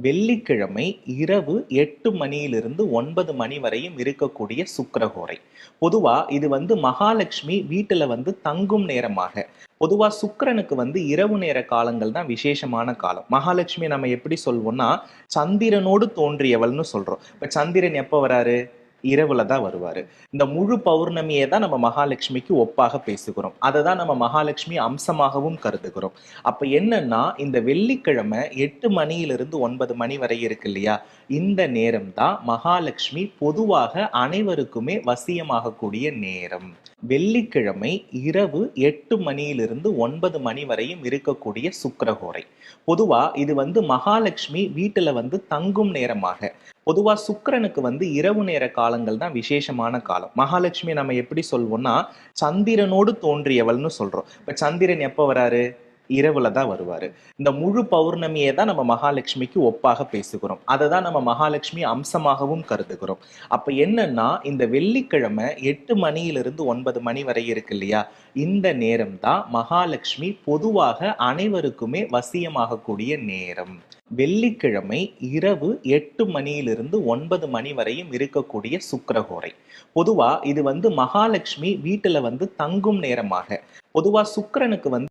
வெள்ளிக்கிழமை இரவு எட்டு மணியிலிருந்து ஒன்பது மணி வரையும் இருக்கக்கூடிய சுக்கரகோரை. பொதுவா இது வந்து மகாலட்சுமி வீட்டுல வந்து தங்கும் நேரமாக. பொதுவா சுக்கரனுக்கு வந்து இரவு நேர காலங்கள் தான் விசேஷமான காலம். மகாலட்சுமி நம்ம எப்படி சொல்வோம்னா சந்திரனோடு தோன்றியவள்னு சொல்றோம். இப்ப சந்திரன் எப்ப வராரு? இரவுல தான் வருவாரு. இந்த முழு பௌர்ணமியை தான் நம்ம மகாலட்சுமிக்கு ஒப்பாக பேசுகிறோம். அதை தான் நம்ம மகாலட்சுமி அம்சமாகவும் கருதுகிறோம். அப்ப என்னன்னா இந்த வெள்ளிக்கிழமை எட்டு மணியிலிருந்து ஒன்பது மணி வரை இருக்கு இல்லையா? இந்த நேரம் தான் மகாலட்சுமி பொதுவாக அனைவருக்குமே வசியமாகக்கூடிய நேரம். வெள்ளிக்கிழமை இரவு எட்டு மணியிலிருந்து ஒன்பது மணி வரையும் இருக்கக்கூடிய சுக்கரகோரை. பொதுவா இது வந்து மகாலட்சுமி வீட்டுல வந்து தங்கும் நேரமாக. பொதுவா சுக்கரனுக்கு வந்து இரவு நேர காலங்கள் தான் விசேஷமான காலம். மகாலட்சுமி நம்ம எப்படி சொல்வோம்னா சந்திரனோடு தோன்றியவள்னு சொல்றோம். இப்ப சந்திரன் எப்போ வராரு? இரவுல தான் வருவாரு. இந்த முழு பௌர்ணமியை தான் நம்ம மகாலட்சுமிக்கு ஒப்பாக பேசுகிறோம். அதை தான் நம்ம மகாலட்சுமி அம்சமாகவும் கருதுகிறோம். அப்ப என்னன்னா இந்த வெள்ளிக்கிழமை எட்டு மணியிலிருந்து ஒன்பது மணி வரை இருக்கு இல்லையா? இந்த நேரம் தான் மகாலட்சுமி பொதுவாக அனைவருக்குமே வசியமாகக்கூடிய நேரம். வெள்ளிக்கிழமை இரவு எட்டு மணியிலிருந்து ஒன்பது மணி வரையும் இருக்கக்கூடிய சுக்கரகோரை. பொதுவா இது வந்து மகாலட்சுமி வீட்டுல வந்து தங்கும் நேரமாக. பொதுவா சுக்கரனுக்கு வந்து